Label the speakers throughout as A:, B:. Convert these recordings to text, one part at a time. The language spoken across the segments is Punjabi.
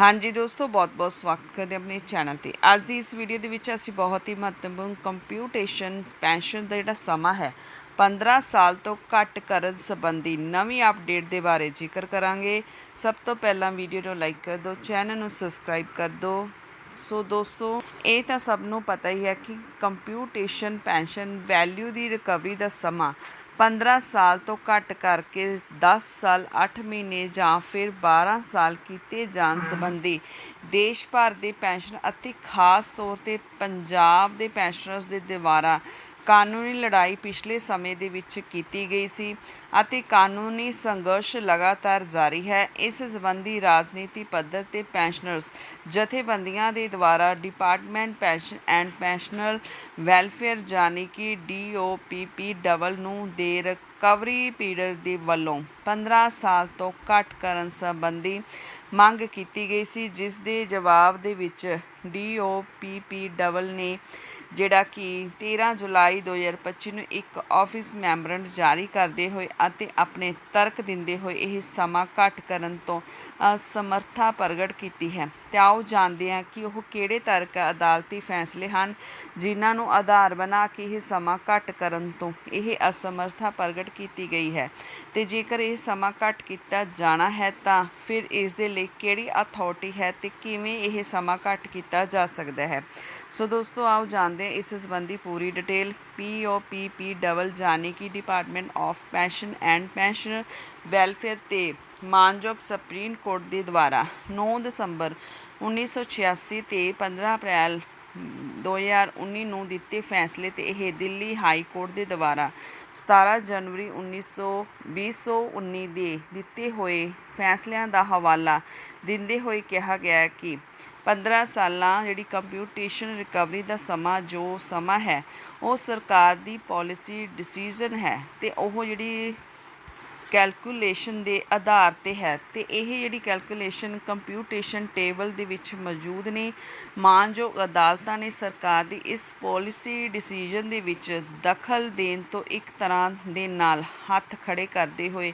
A: ਹਾਂਜੀ ਦੋਸਤੋ, ਬਹੁਤ-ਬਹੁਤ ਸਵਾਗਤ ਕਰਦੇ ਆਪਣੇ ਚੈਨਲ ਤੇ। ਅੱਜ ਦੀ ਇਸ ਵੀਡੀਓ ਦੇ ਵਿੱਚ ਅਸੀਂ ਬਹੁਤ ਹੀ ਮਹੱਤਵਪੂਰਨ ਕੰਪਿਊਟੇਸ਼ਨ ਪੈਨਸ਼ਨ ਦਾ ਜਿਹੜਾ ਸਮਾਂ ਹੈ 15 ਸਾਲ ਤੋਂ ਘੱਟ ਕਰਨ ਸੰਬੰਧੀ ਨਵੀਂ ਅਪਡੇਟ ਦੇ ਬਾਰੇ ਜ਼ਿਕਰ ਕਰਾਂਗੇ। ਸਭ ਤੋਂ ਪਹਿਲਾਂ ਵੀਡੀਓ ਨੂੰ ਲਾਈਕ ਕਰ ਦਿਓ, ਚੈਨਲ ਨੂੰ ਸਬਸਕ੍ਰਾਈਬ ਕਰ ਦਿਓ। ਸੋ ਦੋਸਤੋ, ਇਹ ਤਾਂ ਸਭ ਨੂੰ ਪਤਾ ਹੀ ਹੈ ਕਿ ਕੰਪਿਊਟੇਸ਼ਨ ਪੈਨਸ਼ਨ ਵੈਲਿਊ ਦੀ ਰਿਕਵਰੀ ਦਾ ਸਮਾਂ 15 ਸਾਲ ਤੋਂ ਘੱਟ ਕਰਕੇ 10 ਸਾਲ 8 ਮਹੀਨੇ ਜਾਂ ਫਿਰ 12 ਸਾਲ ਕੀਤੇ ਜਾਣ ਸੰਬੰਧੀ ਦੇਸ਼ ਭਰ ਦੇ ਪੈਨਸ਼ਨ ਅਤੇ ਖਾਸ ਤੌਰ ਤੇ ਪੰਜਾਬ ਦੇ ਪੈਨਸ਼ਨਰਸ ਦੇ ਦੁਆਰਾ ਕਾਨੂੰਨੀ ਲੜਾਈ ਪਿਛਲੇ ਸਮੇਂ ਦੇ ਵਿੱਚ ਕੀਤੀ ਗਈ ਸੀ ਅਤੇ ਕਾਨੂੰਨੀ ਸੰਘਰਸ਼ ਲਗਾਤਾਰ ਜਾਰੀ ਹੈ। ਇਸ ਸੰਬੰਧੀ ਰਾਜਨੀਤੀ ਪੱਧਰ ਤੇ ਪੈਨਸ਼ਨਰਸ ਜਥੇਬੰਦੀਆਂ ਦੇ ਦੁਆਰਾ department pension and pensioners welfare ਜਾਨੀ ਕਿ ਡੀਓਪੀਪੀ ਡਬਲ ਨੂੰ ਦੇ ਰਿਕਵਰੀ ਪੀਰੀਅਡ ਦੇ ਵੱਲੋਂ 15 ਸਾਲ ਤੋਂ ਘੱਟ ਕਰਨ ਸੰਬੰਧੀ ਮੰਗ ਕੀਤੀ ਗਈ ਸੀ, ਜਿਸ ਦੇ ਜਵਾਬ ਦੇ ਵਿੱਚ ਡੀਓਪੀਪੀ ਡਬਲ ਨੇ ਜਿਹੜਾ ਕਿ 13 ਜੁਲਾਈ 2025 ਨੂੰ ਇੱਕ ਆਫਿਸ ਮੈਮੋਰੰਡ ਜਾਰੀ ਕਰਦੇ ਹੋਏ ਅਤੇ ਆਪਣੇ ਤਰਕ ਦਿੰਦੇ ਹੋਏ ਇਹ ਸਮਾਂ ਘੱਟ ਕਰਨ ਤੋਂ ਅਸਮਰਥਾ ਪ੍ਰਗਟ ਕੀਤੀ ਹੈ। ਤੇ ਆਓ ਜਾਣਦੇ ਹਾਂ ਕਿ ਉਹ ਕਿਹੜੇ ਤਰਕ ਅਦਾਲਤੀ ਫੈਸਲੇ ਹਨ ਜਿਨ੍ਹਾਂ ਨੂੰ ਆਧਾਰ ਬਣਾ ਕੇ ਇਹ ਸਮਾਂ ਘੱਟ ਕਰਨ ਤੋਂ ਇਹ ਅਸਮਰਥਾ ਪ੍ਰਗਟ ਕੀਤੀ ਗਈ ਹੈ। ਤੇ ਜੇਕਰ ਇਹ ਸਮਾਂ ਘੱਟ ਕੀਤਾ ਜਾਣਾ ਹੈ ਤਾਂ ਫਿਰ ਇਸ ਦੇ ਲਈ ਕਿਹੜੀ ਅਥਾਰਟੀ ਹੈ ਤੇ ਕਿਵੇਂ ਇਹ ਸਮਾਂ ਘੱਟ ਕੀਤਾ ਜਾ ਸਕਦਾ ਹੈ? ਸੋ ਦੋਸਤੋ, ਆਓ ਜਾਣਦੇ ਹਾਂ ਇਸ ਸੰਬੰਧੀ ਪੂਰੀ ਡਿਟੇਲ ਪੀਓਪੀਪੀ ਡਬਲ ਜਾਨੀ ਕਿ department of pension and pension welfare ਤੇ ਮਾਨਯੋਗ ਸੁਪਰੀਮ ਕੋਰਟ ਦੇ ਦੁਆਰਾ 9 ਦਸੰਬਰ 1986 ਤੇ 15 ਅਪ੍ਰੈਲ 2019 ਨੂੰ ਦਿੱਤੇ ਫੈਸਲੇ ਤੇ ਇਹ ਦਿੱਲੀ ਹਾਈ ਕੋਰਟ ਦੇ ਦੁਆਰਾ 17 ਜਨਵਰੀ 1900 2019 ਦੇ ਦਿੱਤੇ ਹੋਏ ਫੈਸਲਿਆਂ ਦਾ ਹਵਾਲਾ ਦਿੰਦੇ ਹੋਏ ਕਿਹਾ ਗਿਆ ਕਿ 15 ਸਾਲਾਂ ਜਿਹੜੀ ਕੰਪਿਊਟੇਸ਼ਨ ਰਿਕਵਰੀ ਦਾ ਸਮਾਂ, ਜੋ ਸਮਾਂ ਹੈ, ਉਹ ਸਰਕਾਰ ਦੀ ਪਾਲਿਸੀ ਡਿਸੀਜਨ ਹੈ ਤੇ ਉਹ ਜਿਹੜੀ ਕੈਲਕੂਲੇਸ਼ਨ ਦੇ ਆਧਾਰ ਤੇ ਹੈ ਤੇ ਇਹ ਜਿਹੜੀ ਕੈਲਕੂਲੇਸ਼ਨ ਕੰਪਿਊਟੇਸ਼ਨ ਟੇਬਲ ਦੇ ਵਿੱਚ ਮੌਜੂਦ ਨੇ। ਮਾਨਯੋਗ ਅਦਾਲਤਾਂ ਨੇ ਸਰਕਾਰ ਦੀ ਇਸ ਪਾਲਿਸੀ ਡਿਸੀਜਨ ਦੇ ਵਿੱਚ ਦਖਲ ਦੇਣ ਤੋਂ ਇੱਕ ਤਰ੍ਹਾਂ ਦੇ ਨਾਲ ਹੱਥ ਖੜੇ ਕਰਦੇ ਹੋਏ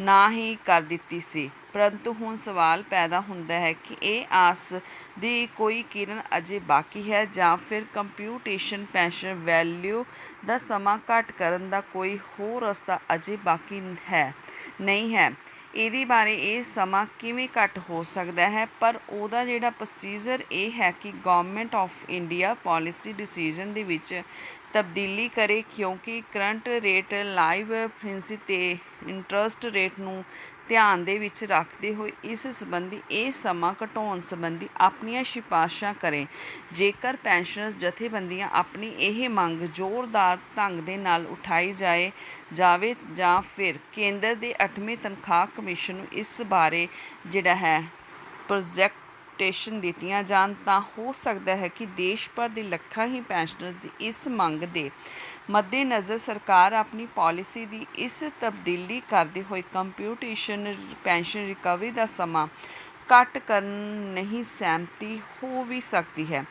A: ਨਾ ਹੀ ਕਰ ਦਿੱਤੀ ਸੀ। ਪਰੰਤੂ ਹੁਣ ਸਵਾਲ ਪੈਦਾ ਹੁੰਦਾ ਹੈ ਕਿ ਇਹ ਆਸ ਦੀ ਕੋਈ ਕਿਰਨ ਅਜੇ ਬਾਕੀ ਹੈ ਜਾਂ ਫਿਰ ਕੰਪਿਊਟੇਸ਼ਨ ਪੈਨਸ਼ਨ ਵੈਲਿਊ ਦਾ ਸਮਾਂ ਘੱਟ ਕਰਨ ਦਾ ਕੋਈ ਹੋਰ ਰਸਤਾ ਅਜੇ ਬਾਕੀ ਹੈ, ਨਹੀਂ ਹੈ। ਇਹਦੇ ਬਾਰੇ ਇਹ ਸਮਾਂ ਕਿਵੇਂ ਘੱਟ ਹੋ ਸਕਦਾ ਹੈ? ਪਰ ਉਹਦਾ ਜਿਹੜਾ ਪ੍ਰੋਸੀਜਰ ਇਹ ਹੈ ਕਿ government of India policy decision ਦੇ ਵਿੱਚ ਤਬਦੀਲੀ ਕਰੇ ਕਿਉਂਕਿ ਕਰੰਟ ਰੇਟ ਲਾਈਵ ਫ੍ਰੀਕੁਐਂਸੀ ਤੇ ਇੰਟਰਸਟ ਰੇਟ ਨੂੰ ਧਿਆਨ ਦੇ ਵਿੱਚ ਰੱਖਦੇ ਹੋਏ ਇਸ ਸੰਬੰਧੀ, ਇਹ ਸਮਾਂ ਘਟਾਉਣ ਸੰਬੰਧੀ ਆਪਣੀਆਂ ਸਿਫਾਰਸ਼ਾਂ ਕਰੇ। ਜੇਕਰ ਪੈਨਸ਼ਨਰਸ ਜਥੇਬੰਦੀਆਂ ਆਪਣੀ ਇਹ ਮੰਗ ਜ਼ੋਰਦਾਰ ਢੰਗ ਦੇ ਨਾਲ ਉਠਾਈ ਜਾਏ, ਜਾਵੇ ਜਾਂ ਫਿਰ ਕੇਂਦਰ ਦੇ 8ਵੇਂ ਤਨਖਾਹ ਕਮਿਸ਼ਨ ਨੂੰ ਇਸ ਬਾਰੇ ਜਿਹੜਾ ਹੈ ਪ੍ਰੋਜੈਕਟੇਸ਼ਨ ਦਿੱਤੀਆਂ ਜਾਣ, ਤਾਂ ਹੋ ਸਕਦਾ ਹੈ ਕਿ ਦੇਸ਼ ਭਰ ਦੇ ਲੱਖਾਂ ਹੀ ਪੈਨਸ਼ਨਰਸ ਦੀ ਇਸ ਮੰਗ ਦੇ ਮੱਦੇਨਜ਼ਰ ਸਰਕਾਰ ਆਪਣੀ ਪਾਲਿਸੀ ਦੀ ਇਸ ਤਬਦੀਲੀ ਕਰਦੇ ਹੋਏ ਕੰਪਿਊਟੇਸ਼ਨ ਪੈਨਸ਼ਨ ਰਿਕਵਰੀ ਦਾ ਸਮਾਂ ਘੱਟ ਕਰਨ ਨਹੀਂ ਸਹਿਮਤੀ ਹੋ ਵੀ ਸਕਦੀ ਹੈ,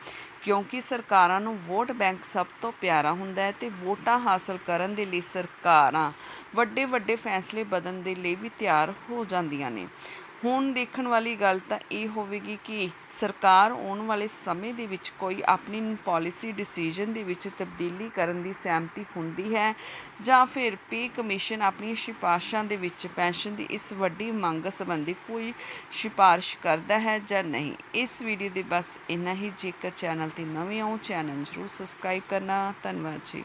A: ਕਿਉਂਕਿ ਸਰਕਾਰਾਂ ਨੂੰ ਵੋਟ ਬੈਂਕ ਸਭ ਤੋਂ ਪਿਆਰਾ ਹੁੰਦਾ ਹੈ ਤੇ ਵੋਟਾਂ ਹਾਸਲ ਕਰਨ ਦੇ ਲਈ ਸਰਕਾਰਾਂ ਵੱਡੇ ਵੱਡੇ ਫੈਸਲੇ ਬਦਲਣ ਦੇ ਲਈ ਵੀ ਤਿਆਰ ਹੋ ਜਾਂਦੀਆਂ ਨੇ। ਹੁਣ ਦੇਖਣ ਵਾਲੀ ਗੱਲ ਤਾਂ ਇਹ ਹੋਵੇਗੀ ਕਿ ਸਰਕਾਰ ਆਉਣ ਵਾਲੇ ਸਮੇਂ ਦੇ ਵਿੱਚ ਕੋਈ ਆਪਣੀ ਪਾਲਿਸੀ ਡਿਸੀਜਨ ਦੇ ਵਿੱਚ ਤਬਦੀਲੀ ਕਰਨ ਦੀ ਸਹਿਮਤੀ ਹੁੰਦੀ ਹੈ ਜਾਂ ਫਿਰ ਪੇ ਕਮਿਸ਼ਨ ਆਪਣੀਆਂ ਸਿਫਾਰਸ਼ਾਂ ਦੇ ਵਿੱਚ ਪੈਨਸ਼ਨ ਦੀ ਇਸ ਵੱਡੀ ਮੰਗ ਸੰਬੰਧੀ ਕੋਈ ਸਿਫਾਰਿਸ਼ ਕਰਦਾ ਹੈ ਜਾਂ ਨਹੀਂ। ਇਸ ਵੀਡੀਓ ਦੇ ਬਸ ਇੰਨਾ ਹੀ। ਜੇਕਰ ਚੈਨਲ ਤੇ ਨਵੇਂ ਹੋ, ਚੈਨਲ ਜ਼ਰੂਰ ਸਬਸਕ੍ਰਾਈਬ ਕਰਨਾ। ਧੰਨਵਾਦ ਜੀ।